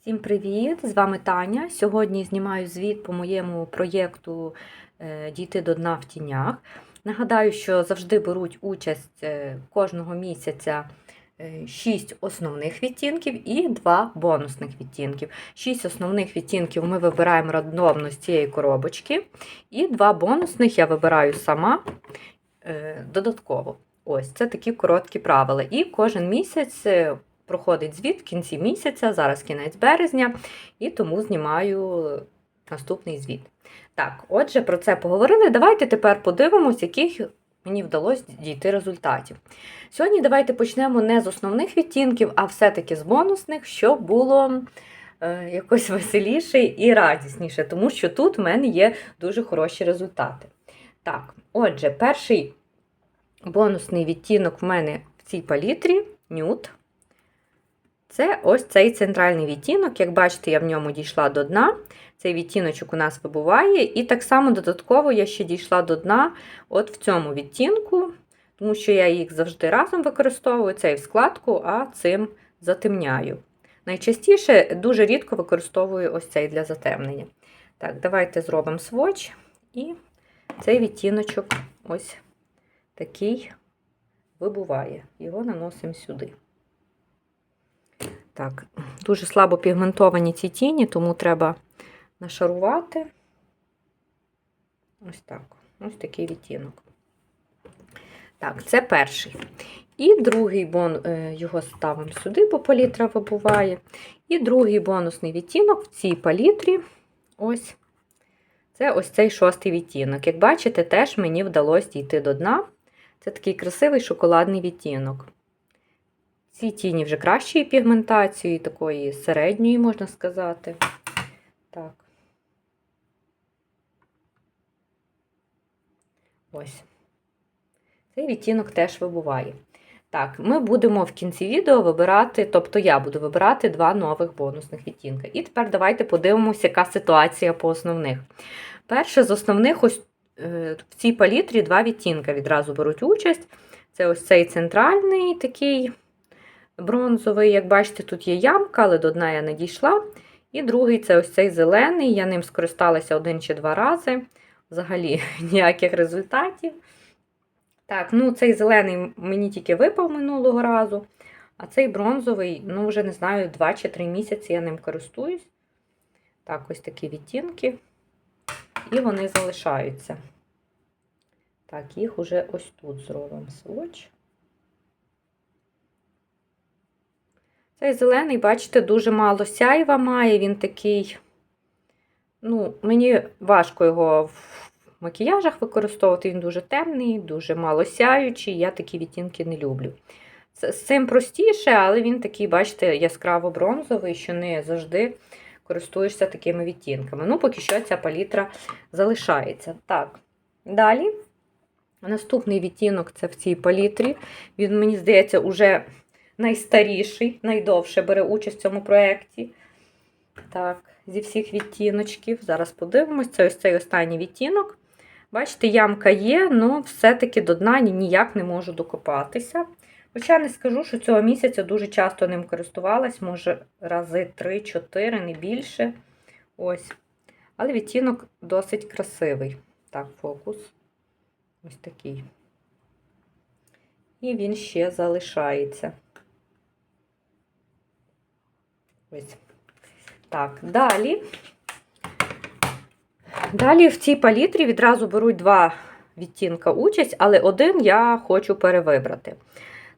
Всім привіт! З вами Таня. Сьогодні знімаю звіт по моєму проєкту е, Дійти до дна в тінях. Нагадаю, що завжди беруть участь е, кожного місяця 6 основних відтінків і 2 бонусних відтінків. 6 основних відтінків ми вибираємо рандомно з цієї коробочки, і 2 бонусних я вибираю сама е, додатково. Ось це такі короткі правила. І кожен місяць е, проходить звіт в кінці місяця, зараз кінець березня, і тому знімаю наступний звіт. Так, отже, про це поговорили. Давайте тепер подивимось, яких мені вдалося дійти результатів. Сьогодні давайте почнемо не з основних відтінків, а все-таки з бонусних, щоб було е, якось веселіше і радісніше, тому що тут в мене є дуже хороші результати. Так, отже, перший бонусний відтінок в мене в цій палітрі нюд. Це ось цей центральний відтінок. Як бачите, я в ньому дійшла до дна. Цей відтіночок у нас вибуває. І так само додатково я ще дійшла до дна от в цьому відтінку, тому що я їх завжди разом використовую, цей в складку, а цим затемняю. Найчастіше дуже рідко використовую ось цей для затемнення. Так, давайте зробимо сводч. І цей відтіночок ось такий вибуває. Його наносимо сюди. Так, дуже слабо пігментовані ці тіні, тому треба нашарувати. Ось так. Ось такий відтінок. Так, це перший. І другий бон, його ставимо сюди, бо палітра вибуває. І другий бонусний відтінок в цій палітрі ось. Це ось цей шостий відтінок. Як бачите, теж мені вдалося дійти до дна. Це такий красивий шоколадний відтінок. Ці тіні вже кращої пігментації, такої середньої, можна сказати. Так. Ось. Цей відтінок теж вибуває. Так, ми будемо в кінці відео вибирати, тобто я буду вибирати два нових бонусних відтінка. І тепер давайте подивимося, яка ситуація по основних. Перше з основних, ось е, в цій палітрі два відтінка відразу беруть участь. Це ось цей центральний такий бронзовий. Як бачите, тут є ямка, але до дна я не дійшла. І другий це ось цей зелений. Я ним скористалася один чи два рази. Взагалі ніяких результатів. Так, ну цей зелений мені тільки випав минулого разу. А цей бронзовий, ну, вже не знаю, 2 чи 3 місяці я ним користуюсь. Так, ось такі відтінки. І вони залишаються. Так, їх уже ось тут зробимо сводч. Цей зелений, бачите, дуже мало сяйва має, він такий, ну, мені важко його в макіяжах використовувати, він дуже темний, дуже мало сяючий, я такі відтінки не люблю. З цим простіше, але він такий, бачите, яскраво бронзовий, що не завжди користуєшся такими відтінками. Ну, поки що ця палітра залишається. Так, далі. Наступний відтінок це в цій палітрі. Він, мені здається, уже найстаріший, найдовше бере участь в цьому проєкті. Так, зі всіх відтіночків. Зараз подивимось. Це ось цей останній відтінок. Бачите, ямка є, але все-таки до дна ніяк не можу докопатися. Хоча не скажу, що цього місяця дуже часто ним користувалась, може, рази 3-4, не більше. Ось. Але відтінок досить красивий. Так, фокус. Ось такий. І він ще залишається. Ось. Так, далі. Далі в цій палітрі відразу беруть два відтінка участь, але один я хочу перевибрати.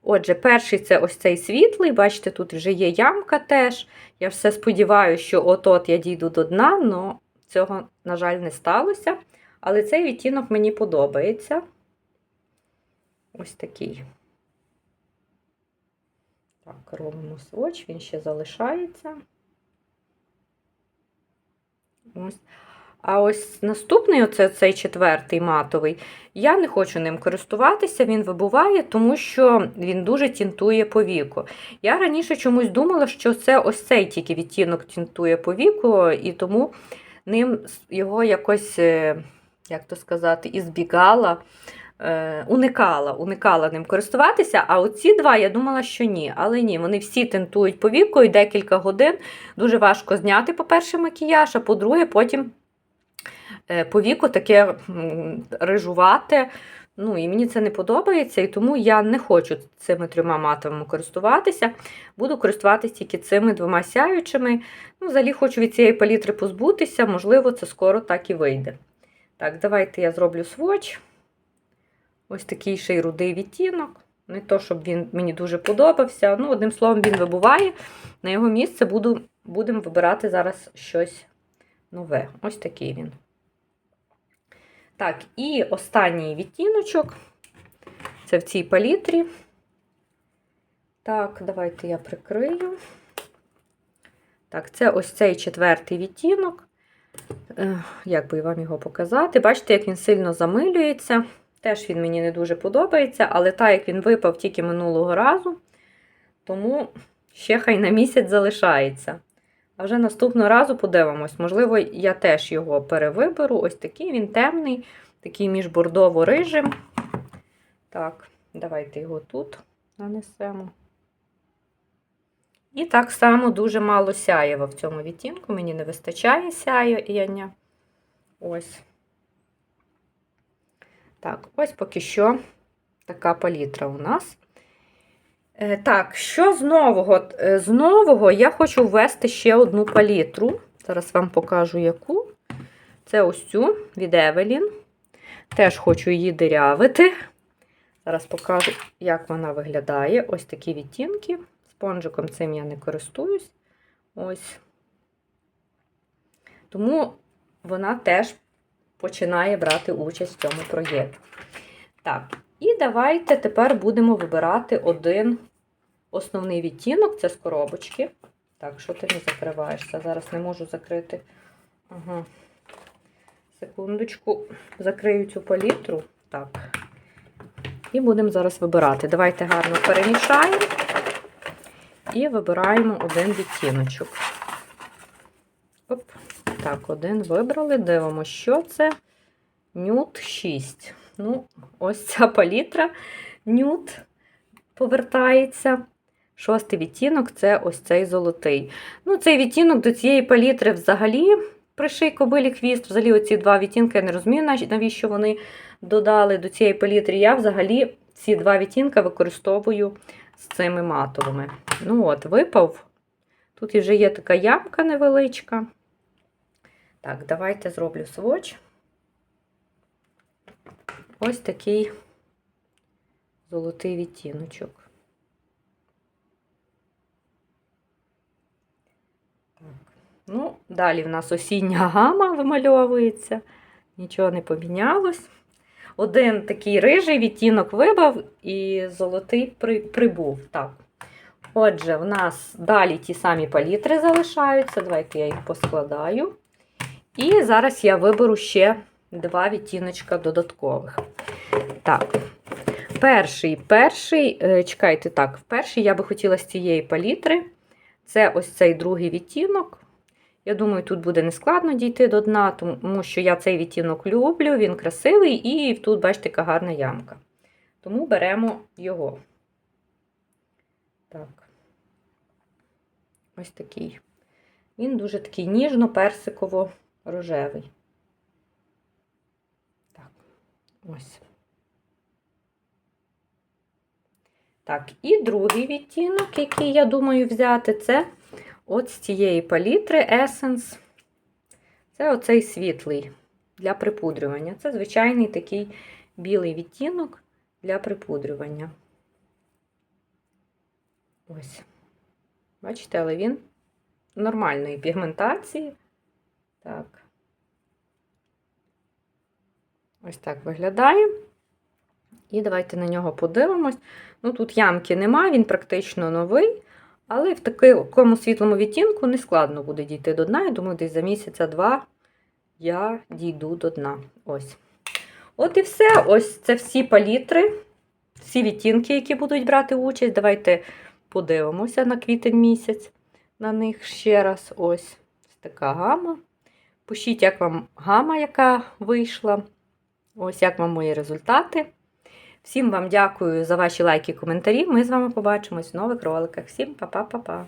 Отже, перший це ось цей світлий, бачите, тут вже є ямка теж. Я все сподіваюся, що от-от я дійду до дна, але цього, на жаль, не сталося. Але цей відтінок мені подобається. Ось такий. Так, сводч, він ще залишається. Ось. А ось наступний, оце цей четвертий матовий, я не хочу ним користуватися, він вибуває, тому що він дуже тінтує по віку. Я раніше чомусь думала, що це ось цей тільки відтінок тінтує по віку, і тому ним його якось, е, як то сказати, ізбігала уникала, уникала ним користуватися. А оці два я думала, що ні. Але ні, вони всі тентують повікою декілька годин. Дуже важко зняти, по-перше, макіяж, а по-друге, потім е, повіку таке м, рижувате. Ну, і мені це не подобається, і тому я не хочу цими трьома матовими користуватися. Буду користуватися тільки цими двома сяючими. Ну, взагалі хочу від цієї палітри позбутися, можливо, це скоро так і вийде. Так, давайте я зроблю сводч. Ось такий ще й рудий відтінок. Не то, щоб він мені дуже подобався. Ну, одним словом, він вибуває. На його місце буду, будемо вибирати зараз щось нове. Ось такий він. Так, і останній відтіночок. Це в цій палітрі. Так, давайте я прикрию. Так, це ось цей четвертий відтінок. Як би вам його показати? Бачите, як він сильно замилюється. Теж він мені не дуже подобається, але так як він випав тільки минулого разу, тому ще хай на місяць залишається. А вже наступного разу подивимось. Можливо, я теж його перевиберу. Ось такий він темний, такий між бордово-рижим. Так, давайте його тут нанесемо. І так само дуже мало сяєва в цьому відтінку. Мені не вистачає сяєння. Ось. Так, ось поки що така палітра у нас. Е, Так, що з нового? Е, З нового я хочу ввести ще одну палітру. Зараз вам покажу яку. Це ось цю від Evelyn. Теж хочу її дирявити. Зараз покажу, як вона виглядає. Ось такі відтінки. Спонжиком цим я не користуюсь. Ось. Тому вона теж починає брати участь в цьому проєкті. Так, і давайте тепер будемо вибирати один основний відтінок це з коробочки. Так, що ти не закриваєшся? Зараз не можу закрити. Ага. Секундочку, закрию цю палітру. Так. І будемо зараз вибирати. Давайте гарно перемішаємо і вибираємо один відтіночок. Оп. Так, один вибрали. Дивимося, що це. Нюд 6. Ну, ось ця палітра. Нюд повертається. Шостий відтінок це ось цей золотий. Ну, цей відтінок до цієї палітри взагалі приший кобилі хвіст. Взагалі, оці два відтінки, я не розумію, навіщо вони додали до цієї палітри. Я взагалі ці два відтінка використовую з цими матовими. Ну от, випав. Тут вже є така ямка невеличка. Так, давайте зроблю сводч. Ось такий золотий відтіночок. Так. Ну, далі в нас осіння гама вимальовується, нічого не помінялось. Один такий рижий відтінок вибав і золотий при, прибув. Так. Отже, в нас далі ті самі палітри залишаються. Давайте я їх поскладаю. І зараз я виберу ще два відтіночка додаткових. Так, перший, перший, е, чекайте, так, перший я би хотіла з цієї палітри. Це ось цей другий відтінок. Я думаю, тут буде нескладно дійти до дна, тому що я цей відтінок люблю, він красивий, і тут, бачите, яка гарна ямка. Тому беремо його. Так. Ось такий. Він дуже такий ніжно-персиково-рожевий. Так, ось. Так, і другий відтінок, який я думаю взяти, це от з цієї палітри Essence. Це оцей світлий для припудрювання. Це звичайний такий білий відтінок для припудрювання. Ось. Бачите, але він нормальної пігментації. Так. Ось так виглядає. І давайте на нього подивимось. Ну, тут ямки немає, він практично новий, але в такому світлому відтінку не складно буде дійти до дна. Я думаю, десь за місяця-два я дійду до дна. Ось. От і все. Ось це всі палітри, всі відтінки, які будуть брати участь. Давайте подивимося на квітень місяць. На них ще раз ось така гама. Пишіть, як вам гама, яка вийшла. Ось як вам мої результати. Всім вам дякую за ваші лайки і коментарі. Ми з вами побачимось в нових роликах. Всім па-па-па-па!